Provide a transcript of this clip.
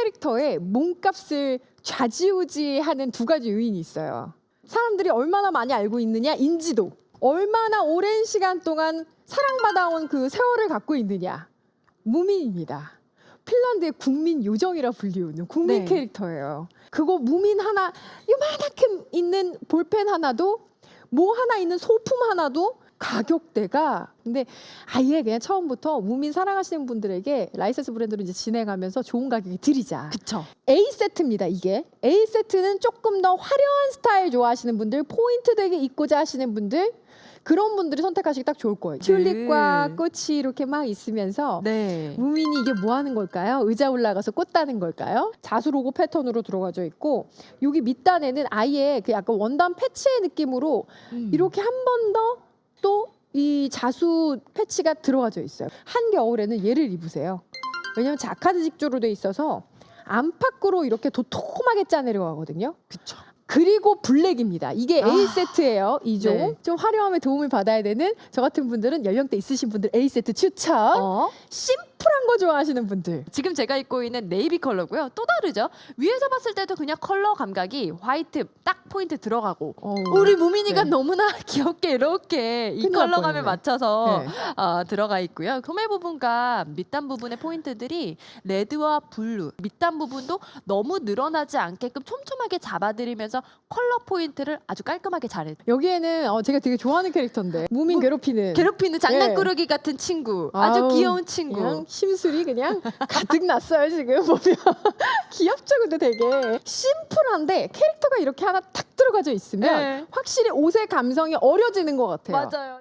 캐릭터의 몸값을 좌지우지하는 두 가지 요인이 있어요. 사람들이 얼마나 많이 알고 있느냐 인지도, 얼마나 오랜 시간 동안 사랑받아온 그 세월을 갖고 있느냐 무민입니다. 핀란드의 국민 요정이라 불리우는 국민 네. 캐릭터예요. 그거 무민 하나 요만큼 있는 볼펜 하나도 뭐 하나 있는 소품 하나도 가격대가 근데 아예 그냥 처음부터 무민 사랑하시는 분들에게 라이센스 브랜드로 이제 진행하면서 좋은 가격에 드리자. 그쵸. A 세트입니다. 이게 A 세트는 조금 더 화려한 스타일 좋아하시는 분들, 포인트 되게 입고자 하시는 분들 그런 분들이 선택하시기 딱 좋을 거예요. 튤립과 꽃이 이렇게 막 있으면서 네. 무민이 이게 뭐 하는 걸까요? 의자 올라가서 꽃 따는 걸까요? 자수 로고 패턴으로 들어가져 있고 여기 밑단에는 아예 그 약간 원단 패치의 느낌으로 음. 이렇게 한 번 더 또 이 자수 패치가 들어가져 있어요. 한 겨울에는 얘를 입으세요. 왜냐면 자카드 직조로 돼 있어서 안팎으로 이렇게 도톰하게 짜내려 가거든요. 그쵸. 그리고 블랙입니다. 이게 아, A 세트예요. 이종 네. 좀 화려함에 도움을 받아야 되는 저 같은 분들은 연령대 있으신 분들 A 세트 추천. 어? 심플한 거 좋아하시는 분들. 지금 제가 입고 있는 네이비 컬러고요. 또 다르죠. 위에서 봤을 때도 그냥 컬러 감각이 화이트 딱 포인트 들어가고 어, 우리 무민이가 네. 너무나 귀엽게 이렇게 이날 컬러감에 뻔했네. 맞춰서 네. 어, 들어가 있고요. 소매 부분과 밑단 부분의 포인트들이 레드와 블루, 밑단 부분도 너무 늘어나지 않게끔 촘촘 하게 잡아드리면서 컬러 포인트를 아주 깔끔하게 잘해. 여기에는 어, 제가 되게 좋아하는 캐릭터인데 무민 뭐, 괴롭히는 괴롭히는 장난꾸러기 같은 친구, 아주 네. 아우, 귀여운 친구. 그냥 심술이 그냥 가득 났어요 지금 보면 귀엽죠 근데 되게 심플한데 캐릭터가 이렇게 하나 탁 들어가져 있으면 네. 확실히 옷의 감성이 어려지는 것 같아요. 맞아요.